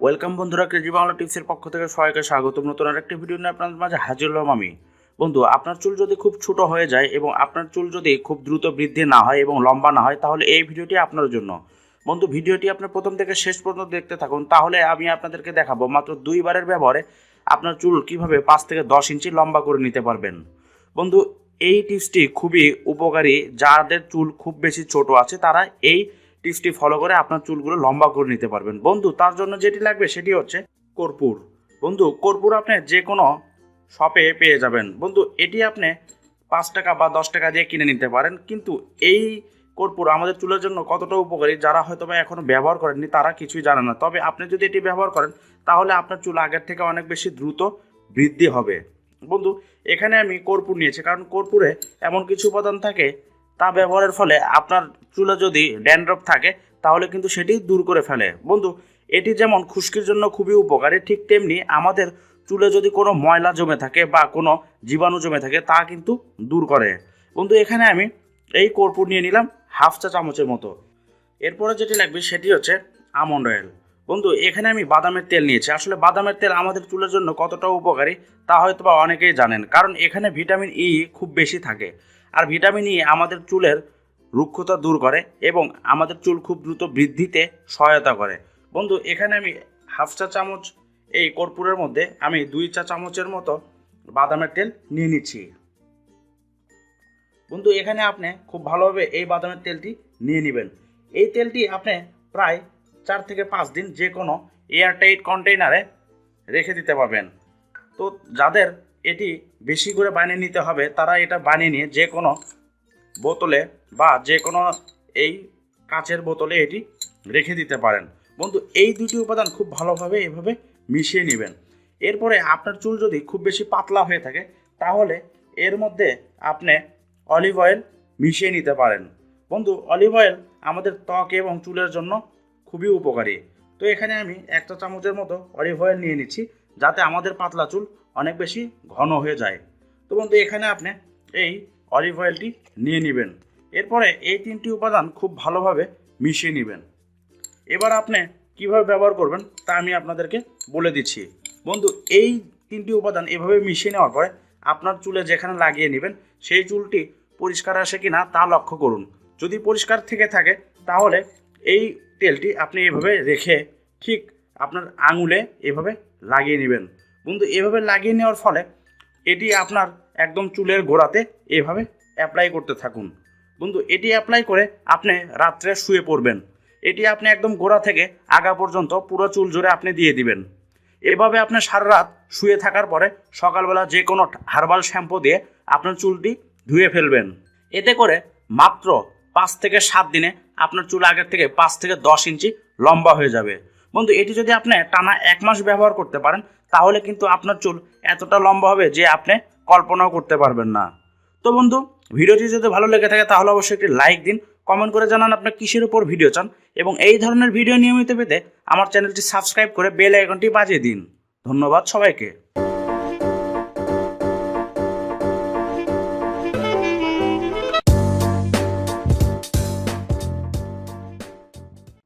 Welcome বন্ধুরা, KG Bangla টিপসের পক্ষ থেকে সবাইকে স্বাগতম। নতুন আরেকটি ভিডিও নিয়ে আপনাদের মাঝে হাজির হলাম আমি। বন্ধু, আপনার চুল যদি খুব ছোট হয়ে যায় এবং আপনার চুল যদি খুব দ্রুত বৃদ্ধি না হয় এবং লম্বা না হয়, তাহলে এই ভিডিওটি আপনার জন্য। বন্ধু, ভিডিওটি আপনার প্রথম থেকে শেষ পর্যন্ত দেখতে থাকুন, তাহলে আমি আপনাদেরকে দেখাবো মাত্র দুইবারের ব্যবহারে আপনার চুল কীভাবে পাঁচ থেকে দশ ইঞ্চি লম্বা করে নিতে পারবেন। বন্ধু, এই টিপসটি খুবই উপকারী। যাদের চুল খুব বেশি ছোট আছে, তারা এই টিপসটি ফলো করে আপনার চুলগুলো লম্বা করে নিতে পারবেন। বন্ধু, তার জন্য যেটি লাগবে সেটি হচ্ছে কর্পূর। বন্ধু, কর্পূর আপনি যে কোনো শপে পেয়ে যাবেন। বন্ধু, এটি আপনি পাঁচ টাকা বা দশ টাকা দিয়ে কিনে নিতে পারেন। কিন্তু এই কর্পূর আমাদের চুলের জন্য কতটা উপকারী, যারা হয়তো বা এখনও ব্যবহার করেননি, তারা কিছুই জানে না। তবে আপনি যদি এটি ব্যবহার করেন, তাহলে আপনার চুল আগের থেকে অনেক বেশি দ্রুত বৃদ্ধি হবে। বন্ধু, এখানে আমি কর্পূর নিয়েছি, কারণ কর্পূরে এমন কিছু উপাদান থাকে তা ব্যবহারের ফলে আপনার চুলে যদি ড্যান্ড্রফ থাকে, তাহলে কিন্তু সেটি দূর করে ফেলে। বন্ধু, এটি যেমন খুশকির জন্য খুবই উপকারী, ঠিক তেমনি আমাদের চুলে যদি কোনো ময়লা জমে থাকে বা কোনো জীবাণু জমে থাকে, তা কিন্তু দূর করে। বন্ধু, এখানে আমি এই কর্পূর নিয়ে নিলাম হাফ চা চামচের মতো। এরপরে যেটি লাগবে সেটি হচ্ছে আমন্ড অয়েল। বন্ধু, এখানে আমি বাদামের তেল নিয়েছি। আসলে বাদামের তেল আমাদের চুলের জন্য কতটা উপকারী, তা হয়তো বা অনেকেই জানেন, কারণ এখানে ভিটামিন ই খুব বেশি থাকে। আর ভিটামিন ই আমাদের চুলের রুক্ষতা দূর করে এবং আমাদের চুল খুব দ্রুত বৃদ্ধিতে সহায়তা করে। বন্ধু, এখানে আমি হাফ চা চামচ এই কর্পূরের মধ্যে আমি দুই চা চামচের মতো বাদামের তেল নিয়ে নিচ্ছি। বন্ধু, এখানে আপনি খুব ভালোভাবে এই বাদামের তেলটি নিয়ে নেবেন। এই তেলটি আপনি প্রায় চার থেকে পাঁচ দিন যে কোনো এয়ারটাইট কন্টেইনারে রেখে দিতে পারবেন। তো যাদের এটি বেশি করে বানিয়ে নিতে হবে। তারা এটা বানিয়ে নিয়ে যে কোনো বোতলে বা যে কোনো এই কাচের বোতলে এটি রেখে দিতে পারেন। বন্ধু, এই দুটি উপাদান খুব ভালোভাবে এভাবে মিশিয়ে নেবেন। এরপরে আপনার চুল যদি খুব বেশি পাতলা হয়ে থাকে, তাহলে এর মধ্যে আপনি অলিভ অয়েল মিশিয়ে নিতে পারেন। বন্ধু, অলিভ অয়েল আমাদের ত্বক এবং চুলের জন্য খুবই উপকারী। তো এখানে আমি একটা চামচের মতো অলিভ অয়েল নিয়ে নিচ্ছি, যাতে আমাদের পাতলা চুল অনেক বেশি ঘন হয়ে যায়। তো বন্ধু, এখানে আপনি এই অলিভ অয়েলটি নিয়ে নেবেন। এরপরে এই তিনটি উপাদান খুব ভালোভাবে মিশিয়ে নেবেন। এবার আপনি কীভাবে ব্যবহার করবেন তা আমি আপনাদেরকে বলে দিচ্ছি। বন্ধু, এই তিনটি উপাদান এভাবে মিশিয়ে নেওয়ার পরে আপনার চুলে যেখানে লাগিয়ে নেবেন, সেই চুলটি পরিষ্কার আসে কি না তা লক্ষ্য করুন। যদি পরিষ্কার থেকে থাকে, তাহলে এই তেলটি আপনি এভাবে রেখে ঠিক আপনার আঙুলে এভাবে লাগিয়ে নেবেন। বন্ধু, এভাবে লাগিয়ে নেওয়ার ফলে এটি আপনার একদম চুলের গোড়াতে এভাবে অ্যাপ্লাই করতে থাকুন। বন্ধু, এটি অ্যাপ্লাই করে আপনি রাত্রে শুয়ে পড়বেন। এটি আপনি একদম গোড়া থেকে আগা পর্যন্ত পুরো চুল জুড়ে আপনি দিয়ে দিবেন। এভাবে আপনি সারা রাত শুয়ে থাকার পরে সকালবেলা যে কোনো হার্বাল শ্যাম্পু দিয়ে আপনার চুলটি ধুয়ে ফেলবেন। এতে করে মাত্র পাঁচ থেকে সাত দিনে আপনার চুল আগের থেকে পাঁচ থেকে দশ ইঞ্চি লম্বা হয়ে যাবে। বন্ধু, এটি যদি আপনি টানা এক মাস ব্যবহার করতে পারেন তাহলে কিন্তু আপনার চুল এতটা লম্বা হবে যে আপনি কল্পনাও করতে পারবেন না। তো বন্ধু, ভিডিওটি যদি ভালো লেগে থাকে তাহলে অবশ্যই একটি লাইক দিন, কমেন্ট করে জানান আপনি কিসের উপর ভিডিও চান এবং এই ধরনের ভিডিও নিয়মিত পেতে আমার চ্যানেলটি সাবস্ক্রাইব করে বেল আইকনটি বাজিয়ে দিন। ধন্যবাদ সবাইকে।